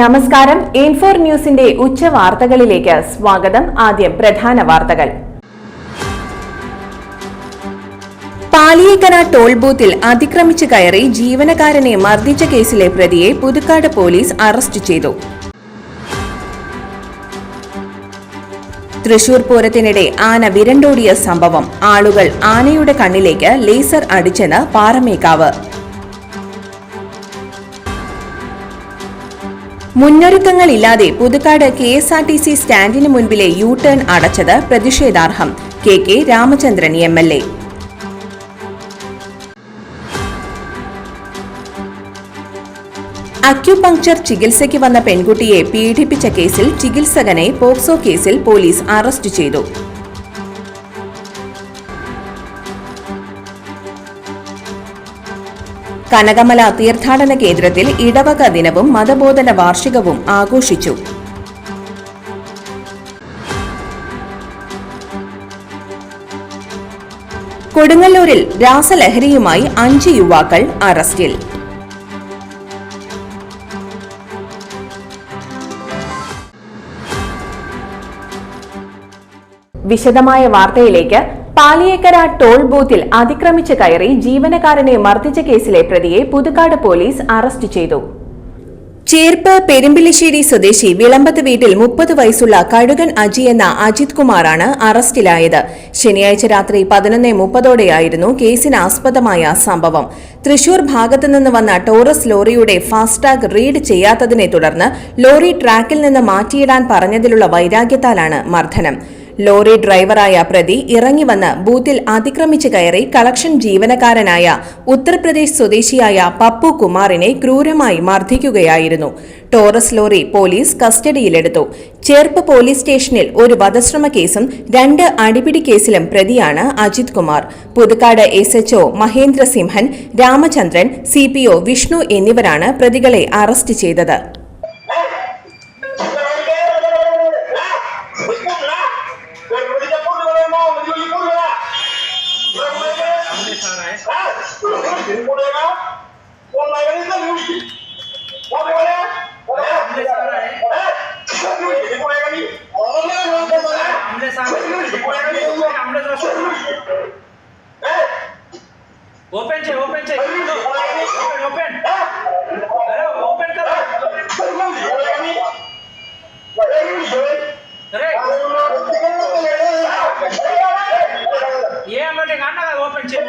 നമസ്കാരം. ഇൻഫോർ ന്യൂസിന്റെ ഉച്ച വാർത്തകളിലേക്ക് സ്വാഗതം. ആദ്യം പ്രധാന വാർത്തകൾ. പാലിയേക്കര ടോൾ ബൂത്തിൽ അതിക്രമിച്ചു കയറി ജീവനക്കാരനെ മർദ്ദിച്ച കേസിലെ പ്രതിയെ പുതുക്കാട് പോലീസ് അറസ്റ്റ് ചെയ്തു. തൃശൂർ പൂരത്തിനിടെ ആന വിരണ്ടോടിയ സംഭവം. ആളുകൾ ആനയുടെ കണ്ണിലേക്ക് ലേസർ അടിച്ചെന്ന് Paramekkavu. മുന്നൊരുക്കങ്ങളില്ലാതെ Puthukkad K S R T C സ്റ്റാൻഡിന് മുൻപിലെ യു ടേൺ അടച്ചത് പ്രതിഷേധാർഹം. K K Ramachandran M L A. Acupuncture ചികിത്സയ്ക്ക് വന്ന പെൺകുട്ടിയെ പീഡിപ്പിച്ച കേസിൽ ചികിത്സകനെ പോക്സോ കേസിൽ പോലീസ് അറസ്റ്റ് ചെയ്തു. കനകമല തീർത്ഥാടന കേന്ദ്രത്തിൽ ഇടവക ദിനവും മതബോധന വാർഷികവും ആഘോഷിച്ചു. കൊടുങ്ങല്ലൂരിൽ രാസലഹരിയുമായി അഞ്ച് യുവാക്കൾ അറസ്റ്റിൽ. വിശദമായ വാർത്തയിലേക്ക് പാലിയേക്കര ടോൾ ബൂത്തിൽ അതിക്രമിച്ച് കയറി ജീവനക്കാരനെ മർദ്ദിച്ച കേസിലെ പ്രതിയെ പുതുക്കാട് പോലീസ് അറസ്റ്റ് ചെയ്തു. ചേർപ്പ് പെരുമ്പിളിശ്ശേരി സ്വദേശി വിളമ്പത്ത് വീട്ടിൽ മുപ്പത് വയസ്സുള്ള കഴുകൻ അജി എന്ന അജിത് കുമാറാണ് അറസ്റ്റിലായത്. ശനിയാഴ്ച രാത്രി പതിനൊന്ന് മുപ്പതോടെയായിരുന്നു കേസിന് ആസ്പദമായ സംഭവം. തൃശൂർ ഭാഗത്തുനിന്ന് വന്ന ടോറസ് ലോറിയുടെ ഫാസ്ടാഗ് റീഡ് ചെയ്യാത്തതിനെ തുടർന്ന് ലോറി ട്രാക്കിൽ നിന്ന് മാറ്റിയിടാൻ പറഞ്ഞതിലുള്ള വൈരാഗ്യത്താലാണ് മർദ്ദനം. ലോറി ഡ്രൈവറായ പ്രതി ഇറങ്ങി വന്ന് ബൂത്തിൽ അതിക്രമിച്ചു കയറി കളക്ഷൻ ജീവനക്കാരനായ ഉത്തർപ്രദേശ് സ്വദേശിയായ പപ്പു കുമാറിനെ ക്രൂരമായി മർദ്ദിക്കുകയായിരുന്നു. ടോറസ് ലോറി പോലീസ് കസ്റ്റഡിയിലെടുത്തു. ചേർപ്പ് പോലീസ് സ്റ്റേഷനിൽ ഒരു വധശ്രമ കേസും രണ്ട് അടിപിടി കേസിലും പ്രതിയാണ് Ajith Kumar. Puthukkad S H O Mahendra Simhan Ramachandran C Vishnu എന്നിവരാണ് പ്രതികളെ അറസ്റ്റ് ചെയ്തത്. ఓపెన్ చేయి ఓపెన్ చేయి ఓపెన్ ఓపెన్ అరే ఓపెన్ కదా ఏమంటే అన్న కదా ఓపెన్ చేయి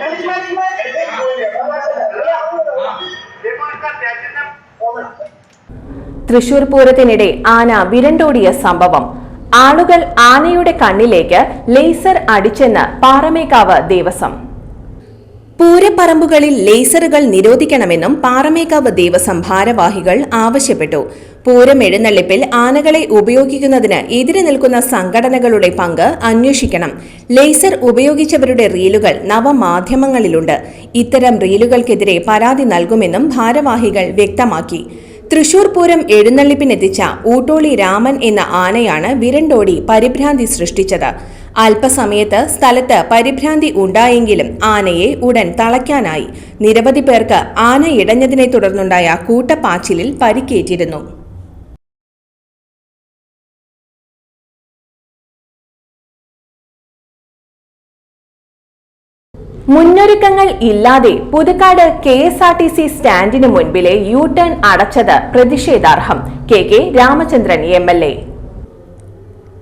തൃശൂർ പൂരത്തിനിടെ ആന വിരണ്ടോടിയ സംഭവം. ആളുകൾ ആനയുടെ കണ്ണിലേക്ക് ലേസർ അടിച്ചെന്ന് പാറമേക്കാവ് ദേവസ്വം. പൂരപ്പറമ്പുകളിൽ ലേസറുകൾ നിരോധിക്കണമെന്നും പാറമേക്കാവ് ദേവസ്വം ഭാരവാഹികൾ ആവശ്യപ്പെട്ടു. പൂരം എഴുന്നള്ളിപ്പിൽ ആനകളെ ഉപയോഗിക്കുന്നതിന് എതിരെ നിൽക്കുന്ന സംഘടനകളുടെ പങ്ക് അന്വേഷിക്കണം. ലേസർ ഉപയോഗിച്ചവരുടെ റീലുകൾ നവമാധ്യമങ്ങളിലുണ്ട്. ഇത്തരം റീലുകൾക്കെതിരെ പരാതി നൽകുമെന്നും ഭാരവാഹികൾ വ്യക്തമാക്കി. തൃശൂർ പൂരം എഴുന്നള്ളിപ്പിനെത്തിച്ച ഊട്ടോളി രാമൻ എന്ന ആനയാണ് വിരണ്ടോടി പരിഭ്രാന്തി സൃഷ്ടിച്ചത്. അല്പസമയത്ത് സ്ഥലത്ത് പരിഭ്രാന്തി ഉണ്ടായെങ്കിലും ആനയെ ഉടൻ തളയ്ക്കാനായി. നിരവധി പേർക്ക് ആന ഇടഞ്ഞതിനെ തുടർന്നുണ്ടായ കൂട്ടപ്പാച്ചിലിൽ പരിക്കേറ്റിരുന്നു. മുന്നൊരുക്കങ്ങൾ ഇല്ലാതെ Puthukkad K S R T C സ്റ്റാൻഡിന് മുൻപിലെ യു ടേൺ അടച്ചത് പ്രതിഷേധാർഹം. K K Ramachandran M L A.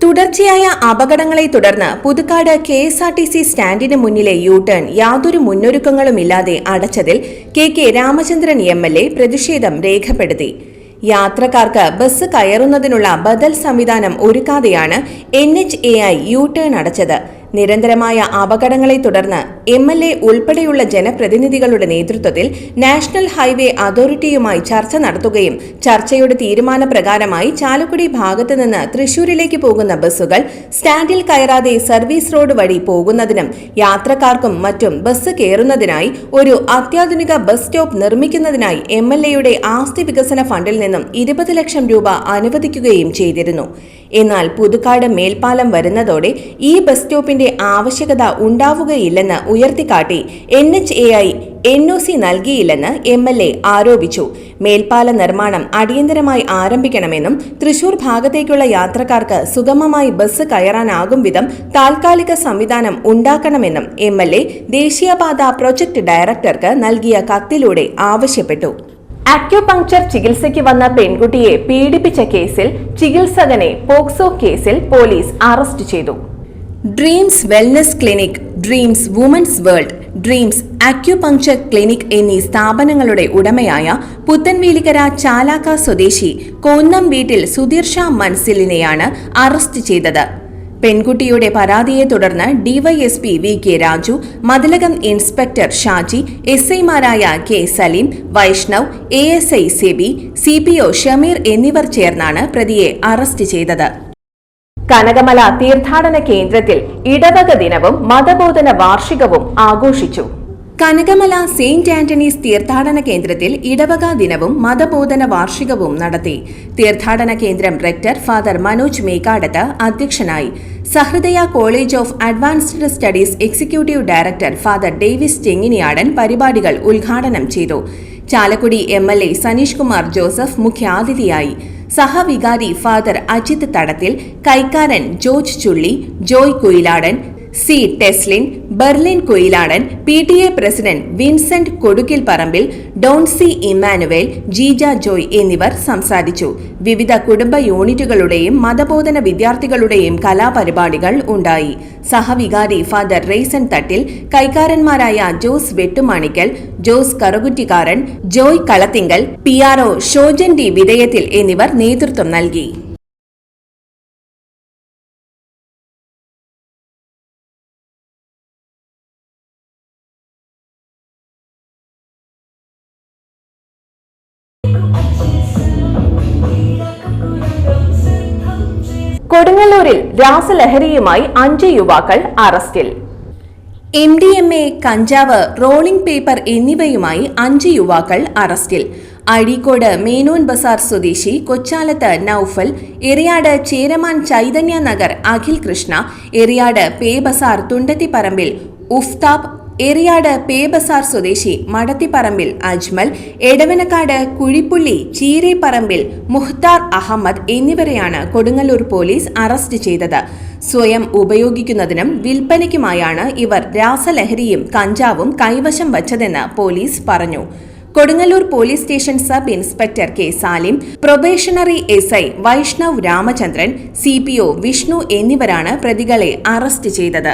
തുടർച്ചയായ അപകടങ്ങളെ തുടർന്ന് Puthukkad K S R T C സ്റ്റാൻഡിന് മുന്നിലെ യു ടേൺ യാതൊരു മുന്നൊരുക്കങ്ങളുമില്ലാതെ അടച്ചതിൽ K K Ramachandran M L A പ്രതിഷേധം രേഖപ്പെടുത്തി. യാത്രക്കാർക്ക് ബസ് കയറുന്നതിനുള്ള ബദൽ സംവിധാനം ഒരുക്കാതെയാണ് N H A I U turn അടച്ചത്. നിരന്തരമായ അപകടങ്ങളെ തുടർന്ന് എം എൽ എ ഉൾപ്പെടെയുള്ള ജനപ്രതിനിധികളുടെ നേതൃത്വത്തിൽ നാഷണൽ ഹൈവേ അതോറിറ്റിയുമായി ചർച്ച നടത്തുകയും ചർച്ചയുടെ തീരുമാനപ്രകാരമായി ചാലക്കുടി ഭാഗത്തു നിന്ന് തൃശൂരിലേക്ക് പോകുന്ന ബസ്സുകൾ സ്റ്റാൻഡിൽ കയറാതെ സർവീസ് റോഡ് വഴി പോകുന്നതിനും യാത്രക്കാർക്കും മറ്റും ബസ് കയറുന്നതിനായി ഒരു അത്യാധുനിക ബസ് സ്റ്റോപ്പ് നിർമ്മിക്കുന്നതിനായി എം എൽ എയുടെ ആസ്തി വികസന ഫണ്ടിൽ നിന്നും ഇരുപത് ലക്ഷം രൂപ അനുവദിക്കുകയും ചെയ്തിരുന്നു. എന്നാൽ പുതുക്കാട് മേൽപ്പാലം വരുന്നതോടെ ഈ ബസ് സ്റ്റോപ്പിന്റെ നടപടിയുടെ ആവശ്യകത ഉണ്ടാവുകയില്ലെന്ന് ഉയർത്തിക്കാട്ടി N H A I N O C നൽകിയില്ലെന്ന് M L A ആരോപിച്ചു. മേൽപ്പാല നിർമ്മാണം അടിയന്തരമായി ആരംഭിക്കണമെന്നും തൃശൂർ ഭാഗത്തേക്കുള്ള യാത്രക്കാർക്ക് സുഗമമായി ബസ് കയറാനാകും വിധം താൽക്കാലിക സംവിധാനം ഉണ്ടാക്കണമെന്നും എം എൽ എ ദേശീയപാത പ്രൊജക്ട് ഡയറക്ടർക്ക് നൽകിയ കത്തിലൂടെ ആവശ്യപ്പെട്ടു. അക്യുപങ്ക്ചർ ചികിത്സയ്ക്ക് വന്ന പെൺകുട്ടിയെ പീഡിപ്പിച്ച കേസിൽ ചികിത്സകനെ പോക്സോ കേസിൽ പോലീസ് അറസ്റ്റ് ചെയ്തു. Dreams wellness clinic dreams women's world dreams acupuncture clinic എന്നീ സ്ഥാപനങ്ങളുടെ ഉടമയായ പുത്തൻവേലിക്കര ചാലാക്ക സ്വദേശി കോന്നം വീട്ടിൽ സുധീർ മൻസിലിനെയാണ് അറസ്റ്റ് ചെയ്തത്. പെൺകുട്ടിയുടെ പരാതിയെ തുടർന്ന് DYSP V K Raju Mathilakam inspector Shaji S ഐമാരായ K Saleem Vaishnav A S I Sebi C P O Shameer എന്നിവർ ചേർന്നാണ് പ്രതിയെ അറസ്റ്റ് ചെയ്തത്. കനകമല തീർത്ഥാടന കേന്ദ്രത്തിൽ ഇടവക ദിനവും മതബോധന വാർഷികവും ആഘോഷിച്ചു. കനകമല സെയിന്റ് ആന്റണീസ് തീർത്ഥാടന കേന്ദ്രത്തിൽ ഇടവക ദിനവും മതബോധന വാർഷികവും നടത്തി. തീർത്ഥാടന കേന്ദ്രം റെക്ടർ ഫാദർ മനോജ് മേക്കാടത്ത് അധ്യക്ഷനായി. Sahrudaya college of advanced studies executive director father Davis Chenginiyadan പരിപാടികൾ ഉദ്ഘാടനം ചെയ്തു. Chalakudy M L A Saneesh Kumar Joseph മുഖ്യാതിഥിയായി. സഹവികാരി father Ajith Thadathil കൈക്കാരൻ George Chulli Joy Kuyiladan C Teslin Berlin Kuyiladan P T A president Vincent Kodukkil Parambil Doncy Immanuel Jeeja Joy എന്നിവർ സംസാരിച്ചു. വിവിധ കുടുംബ യൂണിറ്റുകളുടെയും മതബോധന വിദ്യാർത്ഥികളുടെയും കലാപരിപാടികൾ ഉണ്ടായി. സഹവികാരി father Raison Thattil കൈക്കാരന്മാരായ Jose Vettumanikkal Jose Karukuttikkaran Joy Kalathinkal P R O Shojan D Vidhayathil എന്നിവർ നേതൃത്വം നൽകി. കൊടുങ്ങല്ലൂരിൽ രാസലഹരിയുമായി അഞ്ച് യുവാക്കൾ അറസ്റ്റിൽ. എം ഡി എം എ കഞ്ചാവ് റോളിംഗ് പേപ്പർ എന്നിവയുമായി അഞ്ച് യുവാക്കൾ അറസ്റ്റിൽ. അഴീക്കോട് മേനോൻ ബസാർ സ്വദേശി കൊച്ചാലത്ത് നൌഫൽ എറിയാട് ചേരമാൻ ചൈതന്യ നഗർ അഖിൽ കൃഷ്ണ എറിയാട് പേ ബസാർ തുണ്ടത്തിപ്പറമ്പിൽ ഉഫ്താബ് എറിയാട് പേബസാർ സ്വദേശി മടത്തിപ്പറമ്പിൽ അജ്മൽ എടവനക്കാട് കുഴിപ്പുള്ളി ചീരേപ്പറമ്പിൽ മുഹ്താർ അഹമ്മദ് എന്നിവരെയാണ് കൊടുങ്ങല്ലൂർ പോലീസ് അറസ്റ്റ് ചെയ്തത്. സ്വയം ഉപയോഗിക്കുന്നതിനും വിൽപ്പനയ്ക്കുമായാണ് ഇവർ രാസലഹരിയും കഞ്ചാവും കൈവശം വച്ചതെന്ന് പോലീസ് പറഞ്ഞു. Kodungallur police station sub inspector K Salim probationary S I Vaishnav Ramachandran C P O Vishnu എന്നിവരാണ് പ്രതികളെ അറസ്റ്റ് ചെയ്തത്.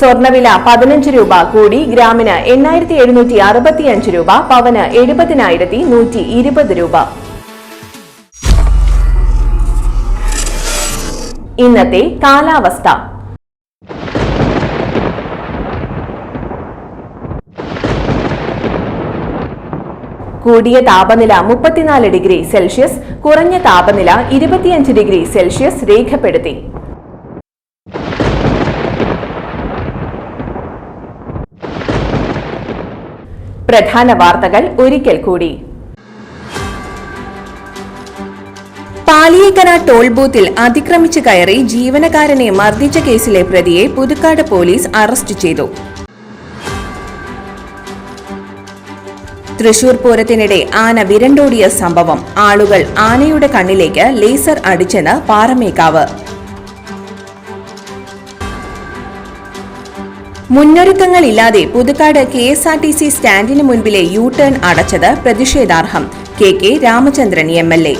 സ്വർണവില പതിനഞ്ച് രൂപ കൂടി ഗ്രാമിന് എണ്ണായിരത്തി എഴുന്നൂറ്റി അറുപത്തിയഞ്ച് രൂപ പവന് എഴുപതിനായിരത്തി നൂറ്റി ഇരുപത് രൂപ. ഇന്നത്തെ കാലാവസ്ഥ. കൂടിയ താപനില മുപ്പത്തിനാല് ഡിഗ്രി സെൽഷ്യസ് കുറഞ്ഞ താപനില ഇരുപത്തിയഞ്ച് ഡിഗ്രി സെൽഷ്യസ് രേഖപ്പെടുത്തി. പ്രധാന വാർത്തകൾ ഒരിക്കൽ കൂടി. പാലിയേക്കര ടോൾ ബൂത്തിൽ അതിക്രമിച്ചു കയറി ജീവനക്കാരനെ മർദ്ദിച്ച കേസിലെ പ്രതിയെ പുതുക്കാട് പോലീസ് അറസ്റ്റ് ചെയ്തു. തൃശൂർ പൂരത്തിനിടെ ആന വിരണ്ടോടിയ സംഭവം. ആളുകൾ ആനയുടെ കണ്ണിലേക്ക് ലേസർ അടിച്ചെന്ന് Paramekkavu. മുന്നൊരുക്കങ്ങളില്ലാതെ Puthukkad K S R T C സ്റ്റാൻഡിന് മുൻപിലെ യു ടേൺ അടച്ചത് പ്രതിഷേധാർഹം. K K Ramachandran M L A.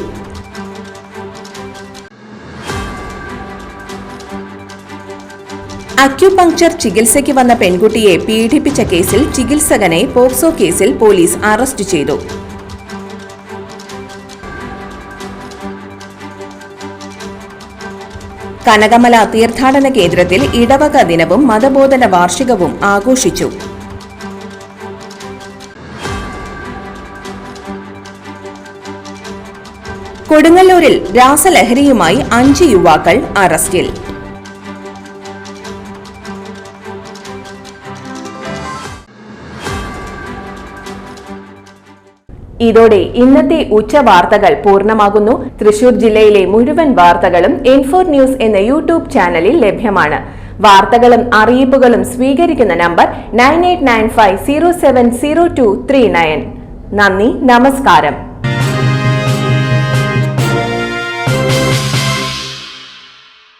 Acupuncture ചികിത്സയ്ക്ക് വന്ന പെൺകുട്ടിയെ പീഡിപ്പിച്ച കേസിൽ ചികിത്സകനെ പോക്സോ കേസിൽ പോലീസ് അറസ്റ്റ് ചെയ്തു. കനകമല തീർത്ഥാടന കേന്ദ്രത്തിൽ ഇടവക ദിനവും മതബോധന വാർഷികവും ആഘോഷിച്ചു. കൊടുങ്ങല്ലൂരിൽ രാസലഹരിയുമായി അഞ്ച് യുവാക്കൾ അറസ്റ്റിൽ. ഇതോടെ ഇന്നത്തെ ഉച്ച വാർത്തകൾ പൂർണമാകുന്നു. തൃശൂർ ജില്ലയിലെ മുഴുവൻ വാർത്തകളും ഇൻഫോർ ന്യൂസ് എന്ന യൂട്യൂബ് ചാനലിൽ ലഭ്യമാണ്. വാർത്തകളും അറിയിപ്പുകളും സ്വീകരിക്കുന്ന number nine eight nine five zero seven zero two three nine നന്ദി നമസ്കാരം.